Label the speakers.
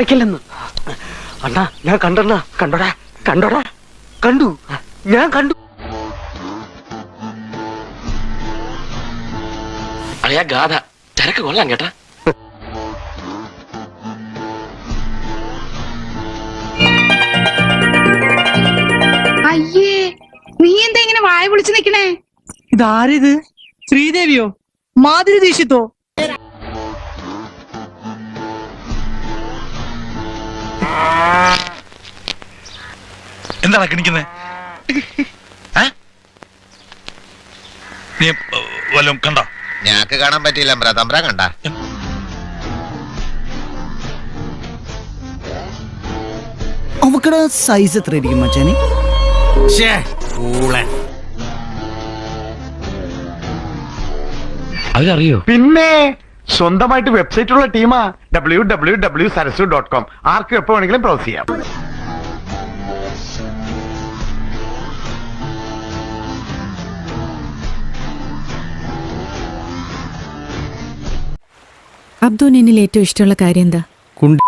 Speaker 1: വയ്ക്കില്ലെന്ന് അണ്ണാ ഞാൻ കണ്ടണ്ണ. കണ്ടോടാ. കണ്ടോടാ. കണ്ടു. ഞാൻ കണ്ടു.
Speaker 2: അളിയാ ഗാഥ തിരക്ക് കൊള്ളാം കേട്ടാ.
Speaker 3: അയ്യേ നീ എന്താ ഇങ്ങനെ വായ വിളിച്ചു നിക്കണേ
Speaker 4: ഇതാരിത്? ശ്രീദേവിയോ? മാതിരി ദീക്ഷിത്തോ?
Speaker 5: എന്താണ് കിണിക്കുന്നത് നീ വല്ലതും കണ്ടോ?
Speaker 6: ഞാക്ക് കാണാൻ പറ്റിയില്ല അമ്പ്ര. തമ്പ്ര കണ്ട.
Speaker 7: അവക്കടെ സൈസ് എത്ര മച്ചാനെ
Speaker 2: അവരറിയോ
Speaker 8: പിന്നെ സ്വന്തമായിട്ട് വെബ്സൈറ്റ് ഉള്ള ടീമാ W W W Sarasu dot com ആർക്കും എപ്പോ വേണമെങ്കിലും ബ്രൗസ് ചെയ്യാം.
Speaker 9: അബ്ദുൻ എന്നിൽ ഏറ്റവും ഇഷ്ടമുള്ള കാര്യം എന്താ?
Speaker 1: കുണ്ടി